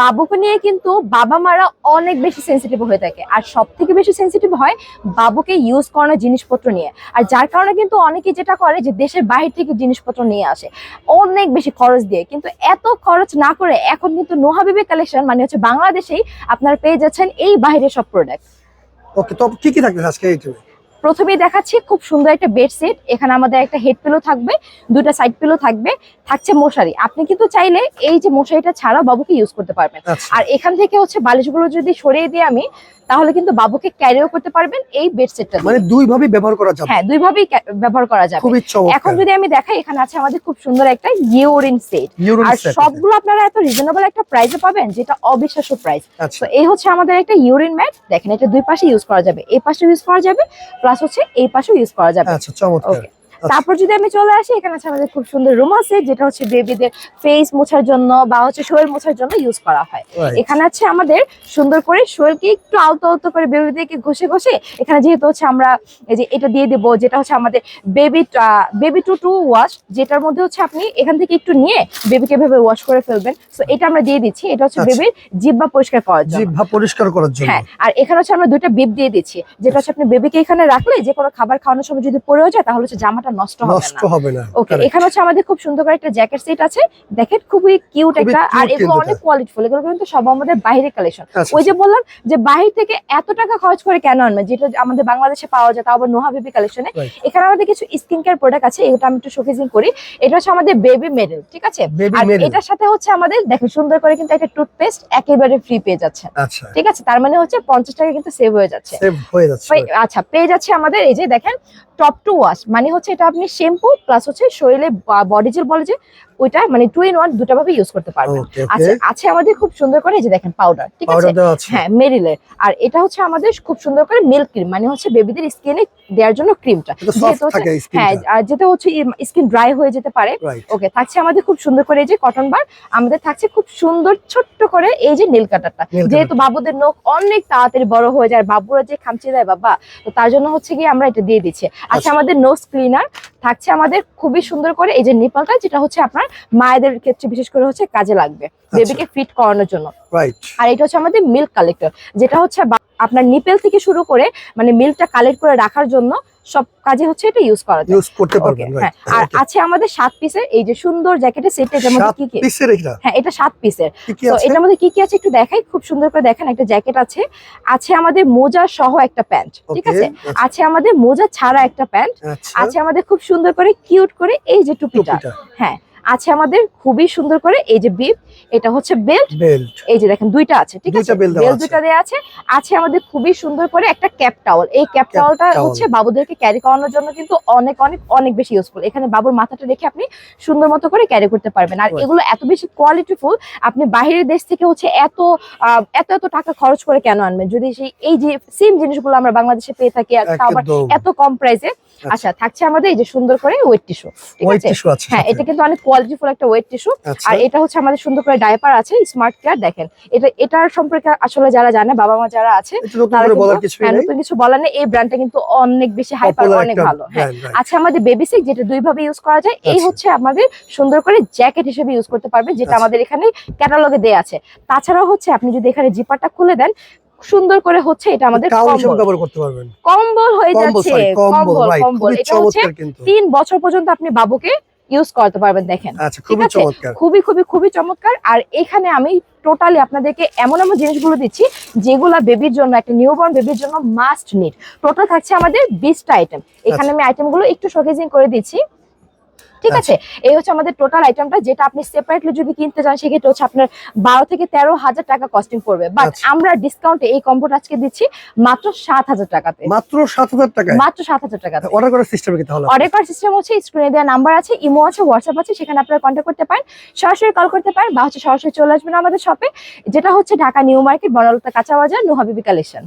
বাবুকে নিয়ে কিন্তু বাবা মারা অনেক বেশি সেন্সিটিভ হয়ে থাকে। আর সব থেকে বেশি সেন্সিটিভ হয় বাবুকে ইউজ করানো জিনিসপত্র নিয়ে। আর যার কারণে কিন্তু অনেকে যেটা করে যে দেশের বাইরে থেকে জিনিসপত্র নিয়ে আসে। অনেক বেশি খরচ দিয়ে। কিন্তু এত খরচ না করে এখন কিন্তু নোহাবিবি কালেকশন মানে হচ্ছে বাংলাদেশেই আপনারা পেয়ে যাচ্ছেন এই বাইরের সব প্রোডাক্ট ওকে তো কি কি থাকবে আজকে এইটাতে প্রথমেই দেখাচ্ছি খুব সুন্দর একটা বেডশিট এখানে আমাদের একটা হেড পিলো থাকবে দুটো সাইড পিলো থাকবে থাকছে মশারি। আপনি কিন্তু চাইলে এই যে মশারিটা ছাড়া বাবুকে ইউজ করতে পারবেন। আচ্ছা। আর এখান থেকে হচ্ছে বালিশগুলো যদি সরিয়ে দিই আমি তাহলে কিন্তু বাবুকে ক্যারিও করতে পারবেন এই বেডশিটটা মানে দুই ভাবে ব্যবহার করা যাবে। হ্যাঁ ক্যা- ব্যবহার করা যাবে। খুবই এখন যদি আমি দেখাই এখানে আছে আমাদের খুব সুন্দর একটা ইউরিন সেট আর সবগুলো আপনারা এত রিজনেবল একটা প্রাইসে পাবেন যেটা অবিশ্বাস্য প্রাইস আচ্ছা। তো এই হচ্ছে আমাদের একটা ইউরিন ম্যাট দেখেন এটা দুই পাশে ইউজ করা যাবে। এই পাশে ইউজ করা যাবে প্লাস হচ্ছে এই পাশেও ইউজ করা যাবে। আচ্ছা চমৎকার। তারপর যদি আমি চলে আসি এখানে আছে আমাদের খুব সুন্দর রুম আছে যেটা হচ্ছে বেবিদের ফেস মোছার জন্য বা হচ্ছে শরীর মোছার জন্য ইউজ করা হয়। এখানে আছে আমাদের সুন্দর করে শরীরকে একটু আলতো আলতো করে বেবিদেরকে ঘষে ঘষে এখানে যেহেতু হচ্ছে আমরা এই যে এটা দিয়ে দেবো যেটা হচ্ছে আমাদের baby baby two two wash যেটার মধ্যে হচ্ছে আপনি এখান থেকে একটু নিয়ে বেবিকে এভাবে ওয়াশ করে ফেলবেন। তো এটা আমরা দিয়ে দিচ্ছি এটা হচ্ছে আচ্ছা। বেবির জিব্বা পরিষ্কার করার জন্য। জিহ্বা পরিষ্কার করার জন্য। হ্যাঁ আর এখানে হচ্ছে আমরা দুইটা বিপ দিয়ে দিচ্ছি যেটা হচ্ছে আপনি বেবিকে এখানে রাখলে যে কোনো খাবার খাওয়ানোর সময় যদি পড়েও যায় তাহলে হচ্ছে জামাটা নষ্ট হবে নষ্ট হবে না ওকে এখানে হচ্ছে আমাদের খুব সুন্দর করে একটা জ্যাকেট সেট আছে। দেখেন খুবই কিউট একটা আর এগুলো অনেক কোয়ালিটিফুল এগুলো কিন্তু সব আমাদের বাইরের কালেকশন আচ্ছা, ওই যে বললাম যে বাহির থেকে এত টাকা খরচ করে কেন আনবেন? যেটা আমাদের বাংলাদেশে পাওয়া যায় তাও আবার নোহা বেবি কালেকশনে. এখানে আমাদের কিছু স্কিন কেয়ার প্রোডাক্ট আছে এটা আমি একটু শোকেজিং করি। এটা হচ্ছে আমাদের বেবি মেডেল ঠিক আছে? আর এটার সাথে হচ্ছে আমাদের দেখেন সুন্দর করে কিন্তু একটা টুথপেস্ট একেবারে ফ্রি পেয়ে যাচ্ছে। আচ্ছা। ঠিক আছে? তার মানে হচ্ছে পঞ্চাশ টাকা কিন্তু সেভ হয়ে যাচ্ছে। আচ্ছা পেয়ে যাচ্ছে আমাদের এই যে দেখেন টপ টু ওয়াশ মানে হচ্ছে এটা আপনি শ্যাম্পু প্লাস হচ্ছে শরীরে বডি জেল বলে যে ওইটা মানে টু ইন ওয়ান দুটা ভাবে ইউজ করতে পারবেন। আচ্ছা আছে আমাদের খুব সুন্দর করে এই যে দেখেন পাউডার ঠিক আছে? হ্যাঁ মেরিলের আর এটা হচ্ছে আমাদের খুব সুন্দর করে মিল্ক ক্রিম মানে হচ্ছে বেবিদের স্কিনে দেওয়ার জন্য ক্রিমটা এটা সফট থাকে হ্যাঁ আর যেটা হচ্ছে স্কিন ড্রাই হয়ে যেতে পারে। ওকে থাকছে আমাদের খুব সুন্দর করে এই যে কটন বার আমাদের থাকছে খুব সুন্দর ছোট্ট করে এই যে নীল কাটারটা যেহেতু বাবুদের নখ অনেক তাড়াতাড়ি বড় হয়ে যায় বাবুরা যে খামচে দেয় বাবা তো তার জন্য হচ্ছে কি আমরা এটা দিয়ে দিচ্ছি। আচ্ছা আচ্ছা। আমাদের নোজ ক্লিনার থাকছে আমাদের খুবই সুন্দর করে এই যে নিপালটা যেটা হচ্ছে আপনার মায়েদের ক্ষেত্রে বিশেষ করে হচ্ছে কাজে লাগবে আচ্ছা। বেবিকে ফিট করানোর জন্য আর এটা হচ্ছে আমাদের মিল্ক কালেক্টর যেটা হচ্ছে আপনার নিপেল থেকে শুরু করে মানে মিল্কটা কালেক্ট করে রাখার জন্য সব কাজে হচ্ছে এটা ইউজ করা যায়। ইউজ করতে পারবেন হ্যাঁ আর আছে আমাদের সাত পিসের এই যে সুন্দর জ্যাকেটের সেট এটার মধ্যে কি কি? পিসের এটা হ্যাঁ এটা সাত পিসের। কি কি তো এটার মধ্যে কি কি আছে একটু দেখাই খুব সুন্দর করে দেখেন একটা জ্যাকেট আছে। আছে আমাদের মোজা সহ একটা প্যান্ট ঠিক আছে? আচ্ছা। আছে আমাদের মোজা ছাড়া একটা প্যান্ট আচ্ছা। আছে আমাদের খুব সুন্দর করে কিউট করে এই যে টুপিটা। হ্যাঁ আছে আমাদের খুবই সুন্দর করে এই যে বিপ এটা হচ্ছে বেল্ট বেল্ট এই যে দেখেন দুইটা আছে ঠিক আছে? বেল্ট দুইটা দেওয়া আছে। আছে আমাদের খুবই সুন্দর করে একটা ক্যাপ টাওয়াল এই ক্যাপ টাওয়ালটা হচ্ছে বাবুদেরকে ক্যারি করানোর জন্য কিন্তু অনেক অনেক অনেক বেশি ইউজফুল এখানে বাবুর মাথাটা রেখে আপনি সুন্দর মতো করে ক্যারি করতে পারবেন। আর এগুলো এত বেশি কোয়ালিটিফুল আপনি বাইরের দেশ থেকে হচ্ছে এত এত এত টাকা খরচ করে কেন আনবেন? যদি সেই এই যে সেম জিনিসগুলো আমরা বাংলাদেশে পেয়ে থাকি আর তাও আবার এত কম প্রাইসে আচ্ছা। থাকছে আমাদের এই যে সুন্দর করে ওয়েট টিস্যু ঠিক আছে? হ্যাঁ এটা কিন্তু অনেক কোয়ালিটিফুল একটা ওয়েট টিস্যু আচ্ছা। আর এটা হচ্ছে আমাদের সুন্দর করে ডাইপার আছে স্মার্ট কেয়ার দেখেন। এটা এটার সম্পর্কে আসলে যারা জানে বাবা মা যারা আছে তারা হ্যাঁ, নতুন কিছু বলার নেই। এই ব্র্যান্ডটা কিন্তু অনেক বেশি হাইপার অনেক ভালো। হ্যাঁ। আচ্ছা আমাদের বেবি সিক যেটা দুই ভাবে ইউজ করা যায় এই আচ্ছা। হচ্ছে আমাদের সুন্দর করে জ্যাকেট হিসেবে ইউজ করতে পারবে যেটা আচ্ছা। আমাদের এখানে ক্যাটালগে দেয়া আছে। তাছাড়াও হচ্ছে আপনি যদি এখানে জিপারটা খুলে দেন সুন্দর করে হচ্ছে এটা আমাদের কম্বল। করতে পারবেন। কম্বল হয়ে যাচ্ছে। কম্বল কম্বল এটা হচ্ছে তিন বছর পর্যন্ত আপনি বাবুকে ইউজ করতে পারবেন দেখেন। ঠিক খুবই আছে? খুবই খুবই খুবই চমৎকার। আর এখানে আমি টোটালি আপনাদেরকে এমন এমন জিনিসগুলো দিচ্ছি যেগুলো বেবির জন্য একটা নিউবর্ন বেবির জন্য মাস্ট নিড টোটাল থাকছে আমাদের বিশটা আইটেম এখানে আমি আমি আইটেমগুলো একটু শোকেজিং করে দিচ্ছি। ঠিক আছে? এই হচ্ছে আমাদের টোটাল আইটেমটা যেটা আপনি সেপারেটলি যদি কিনতে চান সেক্ষেত্রে হচ্ছে আপনার বারো থেকে তেরো হাজার টাকা কস্টিং পড়বে। বাট আচ্ছা। আমরা ডিসকাউন্টে এই কম্বোটা আজকে দিচ্ছি মাত্র সাত হাজার টাকাতে। মাত্র সাত হাজার টাকা মাত্র সাত হাজার টাকাতে। অর্ডার করার সিস্টেম কি তাহলে? অর্ডার করার সিস্টেম হচ্ছে স্ক্রিনে দেওয়া নাম্বার আছে ইমো আছে হোয়াটসঅ্যাপ আছে সেখানে আপনারা কন্ট্যাক্ট করতে পারেন। সরাসরি কল করতে পারেন বা হচ্ছে সরাসরি চলে আসবেন আমাদের শপে যেটা হচ্ছে ঢাকা নিউ মার্কেট বনলতা কাঁচা বাজার নুহাবিবি কালেকশন